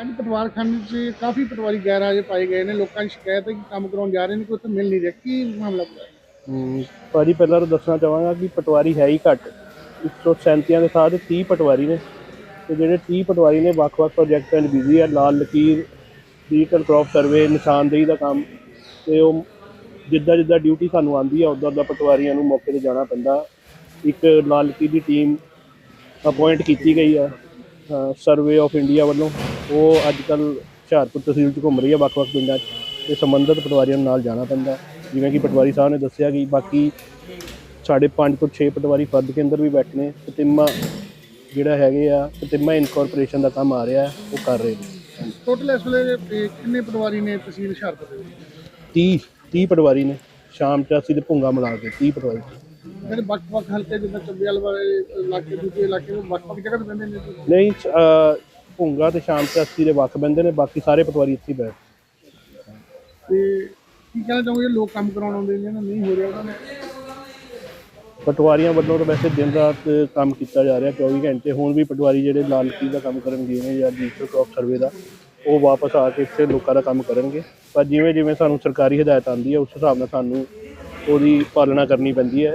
ਅੱਜ ਪਟਵਾਰਖਾਨੇ 'ਚ ਕਾਫੀ ਪਟਵਾਰੀ ਗੈਰ ਹਾਜ਼ਰ ਪਾਏ ਗਏ ਨੇ ਲੋਕਾਂ ਦੀ ਸ਼ਿਕਾਇਤ ਹੈ ਕਿ ਕੰਮ ਕਰਾਉਣ ਜਾ ਰਹੇ ਨੇ ਕੋਈ ਉੱਥੇ ਮਿਲ ਨਹੀਂ ਰਿਹਾ। ਕੀ ਮਾਮਲਾ ਹੈ ਹਮ, ਭਾਜੀ ਪਹਿਲਾਂ ਤਾਂ ਦੱਸਣਾ ਚਾਹਾਂਗਾ ਕਿ ਪਟਵਾਰੀ ਹੈ ਹੀ ਘੱਟ। 137 ਦੇ ਸਾਥ 30 ਪਟਵਾਰੀ ਨੇ ਤੇ ਜਿਹੜੇ 30 ਪਟਵਾਰੀ ਨੇ ਵੱਖ-ਵੱਖ ਪ੍ਰੋਜੈਕਟਾਂ 'ਚ ਬਿਜ਼ੀ ਆ ਲਾਲ ਲਕੀਰ ਡਿਜੀਟਲ ਕ੍ਰੌਪ ਸਰਵੇ ਨਿਸ਼ਾਨਦੇਹੀ ਦਾ ਕੰਮ। ਤੇ ਉਹ ਜਿੱਦਾਂ ਜਿੱਦਾਂ ਡਿਊਟੀ ਸਾਨੂੰ ਆਂਦੀ ਆ ਉਦਾਂ ਉਦਾਂ ਪਟਵਾਰੀਆਂ ਨੂੰ ਮੌਕੇ ਤੇ ਜਾਣਾ ਪੈਂਦਾ। ਇੱਕ ਲਾਲ ਲਕੀਰ ਦੀ ਟੀਮ ਅਪਾਇੰਟ ਕੀਤੀ ਗਈ ਆ ਸਰਵੇ ਆਫ ਇੰਡੀਆ ਵੱਲੋਂ। ਉਹ ਅੱਜ ਕੱਲ ਹੁਸ਼ਿਆਰਪੁਰ ਤਹਿਸੀਲ 'ਚ ਘੁੰਮ ਰਹੀ ਆ ਵੱਖ-ਵੱਖ ਪਿੰਡਾਂ 'ਚ। ਤੇ ਸੰਬੰਧਿਤ ਪਟਵਾਰੀਆਂ ਨਾਲ ਜਾਣਾ ਪੈਂਦਾ ਜਿਵੇਂ ਕਿ ਪਟਵਾਰੀ ਸਾਹਿਬ ਨੇ ਦੱਸਿਆ ਕਿ ਬਾਕੀ ਸਾਡੇ 5 ਤੋਂ 6 ਪਟਵਾਰੀ ਫਰਦ ਕੇਂਦਰ ਵੀ ਬੈਠੇ ਨੇ। ਸਤਿਮਾ ਜਿਹੜਾ ਹੈਗੇ ਆ ਸਤਿਮਾ ਇਨਕੋਰਪੋਰੇਸ਼ਨ ਦਾ ਕੰਮ ਆ ਰਿਹਾ ਉਹ ਕਰ ਰਹੇ ਨੇ। ਟੋਟਲ ਇਸ ਵੇਲੇ ਕਿੰਨੇ ਪਟਵਾਰੀ ਨੇ ਤਹਿਸੀਲ ਹੁਸ਼ਿਆਰਪੁਰ ਦੇ ਵਿੱਚ? 30 30 ਪਟਵਾਰੀ ਨੇ। ਸ਼ਾਮ ਚ ਅਸੀਂ ਤੇ ਭੁੰਗਾ ਮਿਲਾ ਕੇ 30 ਪਟਵਾਰੀ। ਜਿਹੜੇ ਵੱਖ-ਵੱਖ ਹਲਕੇ ਜਿੱਦਾਂ ਚੱਬੇਵਾਲ ਵਾਲੇ ਇਲਾਕੇ ਦੂਜੇ ਇਲਾਕੇ ਨੂੰ ਵੱਖ-ਵੱਖ ਜਗ੍ਹਾ ਤੇ ਬੰਦੇ ਨੇ? ਨਹੀਂ ਭੁੰਗਾ ਤੇ ਸ਼ਾਮ ਅਸੀਂ ਦੇ ਵੱਖ ਬੰਦੇ ਨੇ ਬਾਕੀ ਸਾਰੇ ਪਟਵਾਰੀ ਇੱਥੇ ਹੀ ਬੈਠ। ਤੇ ਕੀ ਕਹਿਣਾ ਚਾਹੋਗੇ ਲੋਕ ਕੰਮ ਕਰਾਉਣ ਆਉਂਦੇ ਨੇ ਨਾ ਨਹੀਂ ਹੋ ਰਿਹਾ ਉਹਨਾਂ ਨੂੰ? ਪਟਵਾਰੀਆਂ ਵੱਲੋਂ ਤਾਂ ਵੈਸੇ ਦਿਨ ਰਾਤ ਕੰਮ ਕੀਤਾ ਜਾ ਰਿਹਾ 24 ਘੰਟੇ। ਹੁਣ ਵੀ ਪਟਵਾਰੀ ਜਿਹੜੇ ਲਾਲ ਕੀ ਦਾ ਕੰਮ ਕਰਨ ਗਏ ਨੇ ਜਾਂ ਡਿਜੀਟਲ ਕ੍ਰੌਪ ਸਰਵੇ ਦਾ ਉਹ ਵਾਪਸ ਆ ਕੇ ਇੱਥੇ ਲੋਕਾਂ ਦਾ ਕੰਮ ਕਰਨਗੇ। ਪਰ ਜਿਵੇਂ ਜਿਵੇਂ ਸਾਨੂੰ ਸਰਕਾਰੀ ਹਦਾਇਤ ਆਉਂਦੀ ਹੈ ਉਸ ਹਿਸਾਬ ਨਾਲ ਸਾਨੂੰ ਉਹਦੀ ਪਾਲਣਾ ਕਰਨੀ ਪੈਂਦੀ ਹੈ।